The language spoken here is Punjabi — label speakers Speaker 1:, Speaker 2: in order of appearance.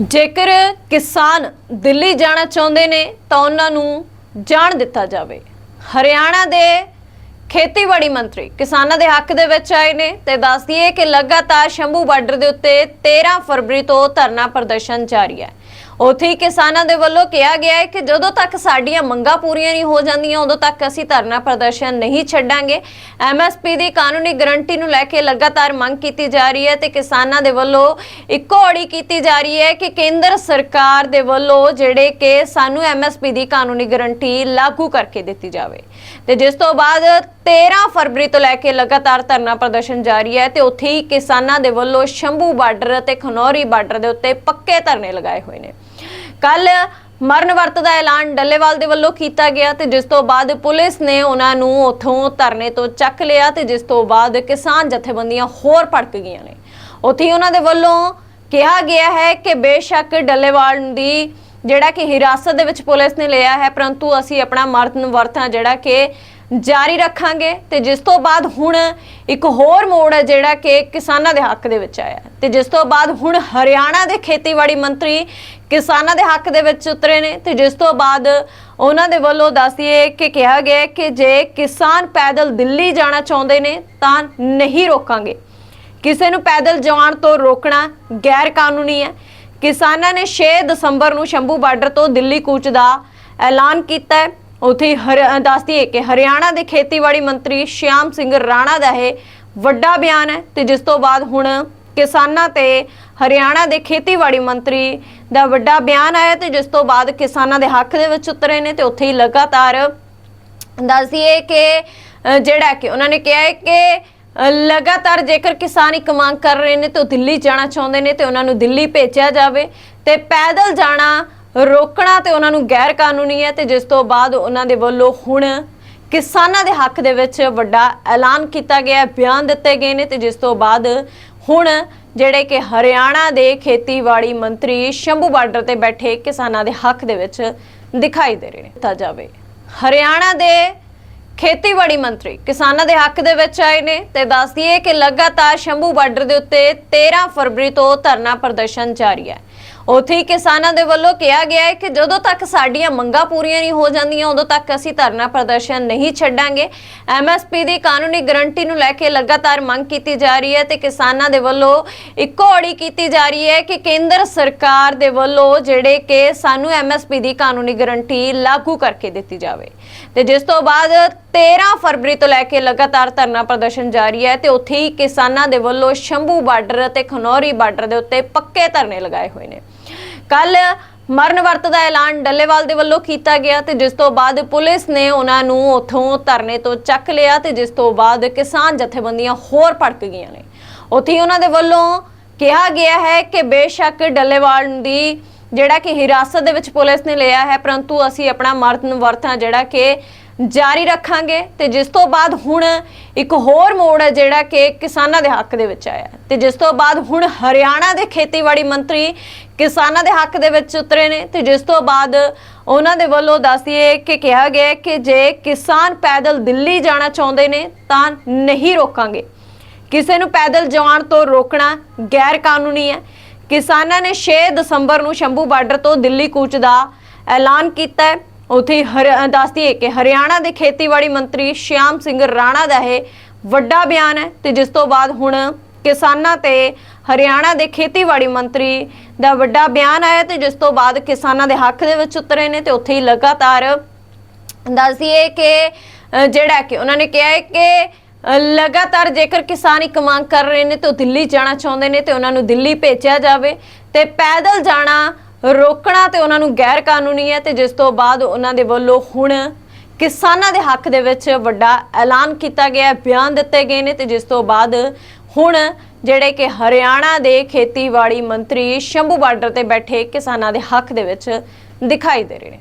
Speaker 1: ਜੇਕਰ ਕਿਸਾਨ ਦਿੱਲੀ ਜਾਣਾ ਚਾਹੁੰਦੇ ਨੇ ਤਾਂ ਉਹਨਾਂ ਨੂੰ ਜਾਣ ਦਿੱਤਾ ਜਾਵੇ। ਹਰਿਆਣਾ ਦੇ ਖੇਤੀਬਾੜੀ ਮੰਤਰੀ ਕਿਸਾਨਾਂ ਦੇ ਹੱਕ ਦੇ ਵਿੱਚ ਆਏ ਨੇ ਤੇ ਦੱਸ ਦਈਏ ਕਿ ਲਗਾਤਾਰ ਸ਼ੰਭੂ ਬਾਰਡਰ ਦੇ ਉੱਤੇ 13 ਫਰਵਰੀ ਤੋਂ ਧਰਨਾ ਪ੍ਰਦਰਸ਼ਨ ਜਾਰੀ ਹੈ। ਉੱਥੇ ਹੀ ਕਿਸਾਨਾਂ ਦੇ ਵੱਲੋਂ ਕਿਹਾ ਗਿਆ ਹੈ ਕਿ ਜਦੋਂ ਤੱਕ ਸਾਡੀਆਂ ਮੰਗਾਂ ਪੂਰੀਆਂ ਨਹੀਂ ਹੋ ਜਾਂਦੀਆਂ, ਉਦੋਂ ਤੱਕ ਅਸੀਂ ਧਰਨਾ ਪ੍ਰਦਰਸ਼ਨ ਨਹੀਂ ਛੱਡਾਂਗੇ। ਐਮਐਸਪੀ ਦੀ ਕਾਨੂੰਨੀ ਗਰੰਟੀ ਨੂੰ ਲੈ ਕੇ ਲਗਾਤਾਰ ਮੰਗ ਕੀਤੀ ਜਾ ਰਹੀ ਹੈ ਤੇ ਕਿਸਾਨਾਂ ਦੇ ਵੱਲੋਂ ਇੱਕੋ ਅੜੀ ਕੀਤੀ ਜਾ ਰਹੀ ਹੈ ਕਿ ਕੇਂਦਰ ਸਰਕਾਰ ਦੇ ਵੱਲੋਂ ਜਿਹੜੇ ਕਿ ਸਾਨੂੰ ਐਮਐਸਪੀ ਦੀ ਕਾਨੂੰਨੀ ਗਰੰਟੀ ਲਾਗੂ ਕਰਕੇ ਦਿੱਤੀ ਜਾਵੇ। ਤੇ ਜਿਸ ਤੋਂ ਬਾਅਦ 13 ਫਰਵਰੀ ਤੋਂ ਲੈ ਕੇ ਲਗਾਤਾਰ ਧਰਨਾ ਪ੍ਰਦਰਸ਼ਨ ਜਾਰੀ ਹੈ ਤੇ ਉੱਥੇ ਹੀ ਕਿਸਾਨਾਂ ਦੇ ਵੱਲੋਂ ਸ਼ੰਭੂ ਬਾਰਡਰ ਅਤੇ ਖਨੌਰੀ ਬਾਰਡਰ ਦੇ ਉੱਤੇ ਪੱਕੇ ਧਰਨੇ ਲਗਾਏ ਹੋਏ ਨੇ। ਕੱਲ ਮਰਨ ਵਰਤ ਦਾ ਐਲਾਨ ਡੱਲੇਵਾਲ ਦੇ ਵੱਲੋਂ ਕੀਤਾ ਗਿਆ ਤੇ ਜਿਸ ਤੋਂ ਬਾਅਦ ਪੁਲਿਸ ਨੇ ਉਹਨਾਂ ਨੂੰ ਉੱਥੋਂ ਧਰਨੇ ਤੋਂ ਚੱਕ ਲਿਆ ਤੇ ਜਿਸ ਤੋਂ ਬਾਅਦ ਕਿਸਾਨ ਜਥੇਬੰਦੀਆਂ ਹੋਰ ਭੜਕ ਗਈਆਂ ਨੇ। ਉੱਥੇ ਹੀ ਉਹਨਾਂ ਦੇ ਵੱਲੋਂ ਕਿਹਾ ਗਿਆ ਹੈ ਕਿ ਬੇਸ਼ੱਕ ਡੱਲੇਵਾਲ ਦੀ ਜਿਹੜਾ ਕਿ ਹਿਰਾਸਤ ਦੇ ਵਿੱਚ ਪੁਲਿਸ ਨੇ ਲਿਆ ਹੈ, ਪਰੰਤੂ ਅਸੀਂ ਆਪਣਾ ਮਰਨ ਵਰਤਾਂ ਜਿਹੜਾ ਕਿ ਜਾਰੀ ਰੱਖਾਂਗੇ ਤੇ ਜਿਸ ਤੋਂ ਬਾਅਦ ਹੁਣ ਇੱਕ ਹੋਰ ਮੋੜ ਹੈ ਜਿਹੜਾ ਕਿ ਕਿਸਾਨਾਂ ਦੇ ਹੱਕ ਦੇ ਵਿੱਚ ਆਇਆ ਹੈ। ਤੇ ਜਿਸ ਤੋਂ ਬਾਅਦ ਹੁਣ ਹਰਿਆਣਾ ਦੇ ਖੇਤੀਬਾੜੀ ਮੰਤਰੀ ਕਿਸਾਨਾਂ ਦੇ ਹੱਕ ਦੇ ਵਿੱਚ ਉਤਰੇ ਨੇ ਤੇ ਜਿਸ ਤੋਂ ਬਾਅਦ ਉਹਨਾਂ ਦੇ ਵੱਲੋਂ ਦੱਸਿਏ ਕਿ ਕਿਹਾ ਗਿਆ ਕਿ ਜੇ ਕਿਸਾਨ ਪੈਦਲ ਦਿੱਲੀ ਜਾਣਾ ਚਾਹੁੰਦੇ ਨੇ ਤਾਂ ਨਹੀਂ ਰੋਕਾਂਗੇ। ਕਿਸੇ ਨੂੰ ਪੈਦਲ ਜਾਣ ਤੋਂ ਰੋਕਣਾ ਗੈਰ ਕਾਨੂੰਨੀ ਹੈ। ਕਿਸਾਨਾਂ ਨੇ 6 ਦਸੰਬਰ ਨੂੰ ਸ਼ੰਭੂ ਬਾਰਡਰ ਤੋਂ ਦਿੱਲੀ ਕੂਚ ਦਾ ਐਲਾਨ ਕੀਤਾ ਹੈ। ਉੱਥੇ ਹੀ ਹਰ- ਦੱਸਦੀ ਹੈ ਕਿ ਹਰਿਆਣਾ ਦੇ ਖੇਤੀਬਾੜੀ ਮੰਤਰੀ ਸ਼ਿਆਮ ਸਿੰਘ ਰਾਣਾ ਦਾ ਇਹ ਵੱਡਾ ਬਿਆਨ ਹੈ ਤੇ ਜਿਸ ਤੋਂ ਬਾਅਦ ਹੁਣ ਕਿਸਾਨਾਂ ਤੇ ਹਰਿਆਣਾ ਦੇ ਖੇਤੀਬਾੜੀ ਮੰਤਰੀ ਦਾ ਵੱਡਾ ਬਿਆਨ ਆਇਆ ਤੇ ਜਿਸ ਤੋਂ ਬਾਅਦ ਕਿਸਾਨਾਂ ਦੇ ਹੱਕ ਦੇ ਵਿੱਚ ਉਤਰੇ ਨੇ ਤੇ ਉੱਥੇ ਹੀ ਲਗਾਤਾਰ ਦੱਸਦੀਏ ਕਿ ਜਿਹੜਾ ਕਿ ਉਹਨਾਂ ਨੇ ਕਿਹਾ ਹੈ ਕਿ ਲਗਾਤਾਰ ਜੇਕਰ ਕਿਸਾਨ ਇੱਕ ਮੰਗ ਕਰ ਰਹੇ ਨੇ ਤੇ ਉਹ ਦਿੱਲੀ ਜਾਣਾ ਚਾਹੁੰਦੇ ਨੇ ਤੇ ਉਹਨਾਂ ਨੂੰ ਦਿੱਲੀ ਭੇਜਿਆ ਜਾਵੇ ਤੇ ਪੈਦਲ ਜਾਣਾ ਰੋਕਣਾ ਤੇ ਉਹਨਾਂ ਨੂੰ ਗੈਰ ਕਾਨੂੰਨੀ ਹੈ ਤੇ ਜਿਸ ਤੋਂ ਬਾਅਦ ਉਹਨਾਂ ਦੇ ਵੱਲੋਂ ਹੁਣ ਕਿਸਾਨਾਂ ਦੇ ਹੱਕ ਦੇ ਵਿੱਚ ਵੱਡਾ ਐਲਾਨ ਕੀਤਾ ਗਿਆ ਬਿਆਨ ਦਿੱਤੇ ਗਏ ਨੇ ਤੇ ਜਿਸ ਤੋਂ ਬਾਅਦ ਹੁਣ ਜਿਹੜੇ ਕਿ ਹਰਿਆਣਾ ਦੇ ਖੇਤੀਬਾੜੀ ਮੰਤਰੀ ਸ਼ੰਭੂ ਬਾਰਡਰ ਤੇ ਬੈਠੇ ਕਿਸਾਨਾਂ ਦੇ ਹੱਕ ਦੇ ਵਿੱਚ ਦਿਖਾਈ ਦੇ ਰਹੇ ਨੇ। ਤਾਂ ਜਾਵੇ। ਹਰਿਆਣਾ ਦੇ ਖੇਤੀਬਾੜੀ ਮੰਤਰੀ ਕਿਸਾਨਾਂ ਦੇ ਹੱਕ ਦੇ ਵਿੱਚ ਆਏ ਨੇ ਤੇ ਦੱਸਦੀਏ ਕਿ ਲਗਾਤਾਰ ਸ਼ੰਭੂ ਬਾਰਡਰ ਦੇ ਉੱਤੇ 13 ਫਰਵਰੀ ਤੋਂ ਧਰਨਾ ਪ੍ਰਦਰਸ਼ਨ ਜਾਰੀ ਹੈ। ਉੱਥੇ ਹੀ ਕਿਸਾਨਾਂ ਦੇ ਵੱਲੋਂ ਕਿਹਾ ਗਿਆ ਹੈ ਕਿ ਜਦੋਂ ਤੱਕ ਸਾਡੀਆਂ ਮੰਗਾਂ ਪੂਰੀਆਂ ਨਹੀਂ ਹੋ ਜਾਂਦੀਆਂ, ਉਦੋਂ ਤੱਕ ਅਸੀਂ ਧਰਨਾ ਪ੍ਰਦਰਸ਼ਨ ਨਹੀਂ ਛੱਡਾਂਗੇ। ਐਮਐਸਪੀ ਦੀ ਕਾਨੂੰਨੀ ਗਰੰਟੀ ਨੂੰ ਲੈ ਕੇ ਲਗਾਤਾਰ ਮੰਗ ਕੀਤੀ ਜਾ ਰਹੀ ਹੈ ਤੇ ਕਿਸਾਨਾਂ ਦੇ ਵੱਲੋਂ ਇੱਕੋ ਅੜੀ ਕੀਤੀ ਜਾ ਰਹੀ ਹੈ ਕਿ ਕੇਂਦਰ ਸਰਕਾਰ ਦੇ ਵੱਲੋਂ ਜਿਹੜੇ ਕਿ ਸਾਨੂੰ ਐਮਐਸਪੀ ਦੀ ਕਾਨੂੰਨੀ ਗਰੰਟੀ ਲਾਗੂ ਕਰਕੇ ਦਿੱਤੀ ਜਾਵੇ। ਤੇ ਜਿਸ ਤੋਂ ਬਾਅਦ 13 ਫਰਵਰੀ ਤੋਂ ਲੈ ਕੇ ਲਗਾਤਾਰ ਧਰਨਾ ਪ੍ਰਦਰਸ਼ਨ ਜਾਰੀ ਹੈ ਤੇ ਉੱਥੇ ਹੀ ਕਿਸਾਨਾਂ ਦੇ ਵੱਲੋਂ ਸ਼ੰਭੂ ਬਾਰਡਰ ਅਤੇ ਖਨੌਰੀ ਬਾਰਡਰ ਦੇ ਉੱਤੇ ਪੱਕੇ ਧਰਨੇ ਲਗਾਏ ਹੋਏ ਨੇ। ਕੱਲ ਮਰਨ ਵਰਤ ਦਾ ਐਲਾਨ ਡੱਲੇਵਾਲ ਦੇ ਵੱਲੋਂ ਕੀਤਾ ਗਿਆ ਤੇ ਜਿਸ ਤੋਂ ਬਾਅਦ ਪੁਲਿਸ ਨੇ ਉਹਨਾਂ ਨੂੰ ਉੱਥੋਂ ਧਰਨੇ ਤੋਂ ਚੱਕ ਲਿਆ ਤੇ ਜਿਸ ਤੋਂ ਬਾਅਦ ਕਿਸਾਨ ਜਥੇਬੰਦੀਆਂ ਹੋਰ ਭੜਕ ਗਈਆਂ ਨੇ। ਉੱਥੇ ਉਹਨਾਂ ਦੇ ਵੱਲੋਂ ਕਿਹਾ ਗਿਆ ਹੈ ਕਿ ਬੇਸ਼ੱਕ ਡੱਲੇਵਾਲ ਦੀ ਜਿਹੜਾ ਕਿ ਹਿਰਾਸਤ ਦੇ ਵਿੱਚ ਪੁਲਿਸ ਨੇ ਲਿਆ ਹੈ, ਪਰੰਤੂ ਅਸੀਂ ਆਪਣਾ ਮਰਨ ਵਰਤਾਂ ਜਿਹੜਾ ਕਿ ਜਾਰੀ ਰੱਖਾਂਗੇ ਤੇ ਜਿਸ ਤੋਂ ਬਾਅਦ ਹੁਣ ਇੱਕ ਹੋਰ ਮੋੜ ਹੈ ਜਿਹੜਾ ਕਿ ਕਿਸਾਨਾਂ ਦੇ ਹੱਕ ਦੇ ਵਿੱਚ ਆਇਆ ਹੈ। ਤੇ ਜਿਸ ਤੋਂ ਬਾਅਦ ਹੁਣ ਹਰਿਆਣਾ ਦੇ ਖੇਤੀਬਾੜੀ ਮੰਤਰੀ ਕਿਸਾਨਾਂ ਦੇ ਹੱਕ ਦੇ ਵਿੱਚ ਉਤਰੇ ਨੇ ਤੇ ਜਿਸ ਤੋਂ ਬਾਅਦ ਉਹਨਾਂ ਦੇ ਵੱਲੋਂ ਦੱਸਿਏ ਕਿ ਕਿਹਾ ਗਿਆ ਕਿ ਜੇ ਕਿਸਾਨ ਪੈਦਲ ਦਿੱਲੀ ਜਾਣਾ ਚਾਹੁੰਦੇ ਨੇ ਤਾਂ ਨਹੀਂ ਰੋਕਾਂਗੇ। ਕਿਸੇ ਨੂੰ ਪੈਦਲ ਜਾਣ ਤੋਂ ਰੋਕਣਾ ਗੈਰ ਕਾਨੂੰਨੀ ਹੈ। ਕਿਸਾਨਾਂ ਨੇ 6 ਦਸੰਬਰ ਨੂੰ ਸ਼ੰਭੂ ਬਾਰਡਰ ਤੋਂ ਦਿੱਲੀ ਕੂਚ ਦਾ ਐਲਾਨ ਕੀਤਾ ਹੈ। ਉੱਥੇ ਹੀ ਹਰ- ਦੱਸਦੀ ਕਿ ਹਰਿਆਣਾ ਦੇ ਖੇਤੀਬਾੜੀ ਮੰਤਰੀ ਸ਼ਿਆਮ ਸਿੰਘ ਰਾਣਾ ਦਾ ਇਹ ਵੱਡਾ ਬਿਆਨ ਹੈ ਤੇ ਜਿਸ ਤੋਂ ਬਾਅਦ ਹੁਣ ਕਿਸਾਨਾਂ ਤੇ ਹਰਿਆਣਾ ਦੇ ਖੇਤੀਬਾੜੀ ਮੰਤਰੀ ਦਾ ਵੱਡਾ ਬਿਆਨ ਆਇਆ ਤੇ ਜਿਸ ਤੋਂ ਬਾਅਦ ਕਿਸਾਨਾਂ ਦੇ ਹੱਕ ਦੇ ਵਿੱਚ ਉਤਰੇ ਨੇ ਤੇ ਉੱਥੇ ਹੀ ਲਗਾਤਾਰ ਦੱਸਦੀਏ ਕਿ ਜਿਹੜਾ ਕਿ ਉਹਨਾਂ ਨੇ ਕਿਹਾ ਹੈ ਕਿ ਲਗਾਤਾਰ ਜੇਕਰ ਕਿਸਾਨ ਇੱਕ ਮੰਗ ਕਰ ਰਹੇ ਨੇ ਤੇ ਉਹ ਦਿੱਲੀ ਜਾਣਾ ਚਾਹੁੰਦੇ ਨੇ ਤੇ ਉਹਨਾਂ ਨੂੰ ਦਿੱਲੀ ਭੇਜਿਆ ਜਾਵੇ ਤੇ ਪੈਦਲ ਜਾਣਾ ਰੋਕਣਾ ਤੇ ਉਹਨਾਂ ਨੂੰ ਗੈਰ ਕਾਨੂੰਨੀ ਹੈ ਤੇ ਜਿਸ ਤੋਂ ਬਾਅਦ ਉਹਨਾਂ ਦੇ ਵੱਲੋਂ ਹੁਣ ਕਿਸਾਨਾਂ ਦੇ ਹੱਕ ਦੇ ਵਿੱਚ ਵੱਡਾ ਐਲਾਨ ਕੀਤਾ ਗਿਆ ਬਿਆਨ ਦਿੱਤੇ ਗਏ ਨੇ ਤੇ ਜਿਸ ਤੋਂ ਬਾਅਦ ਹੁਣ ਜਿਹੜੇ ਕਿ ਹਰਿਆਣਾ ਦੇ ਖੇਤੀਬਾੜੀ ਮੰਤਰੀ ਸ਼ੰਭੂ ਬਾਰਡਰ ਤੇ ਬੈਠੇ ਕਿਸਾਨਾਂ ਦੇ ਹੱਕ ਦੇ ਵਿੱਚ ਦਿਖਾਈ ਦੇ ਰਹੇ ਨੇ।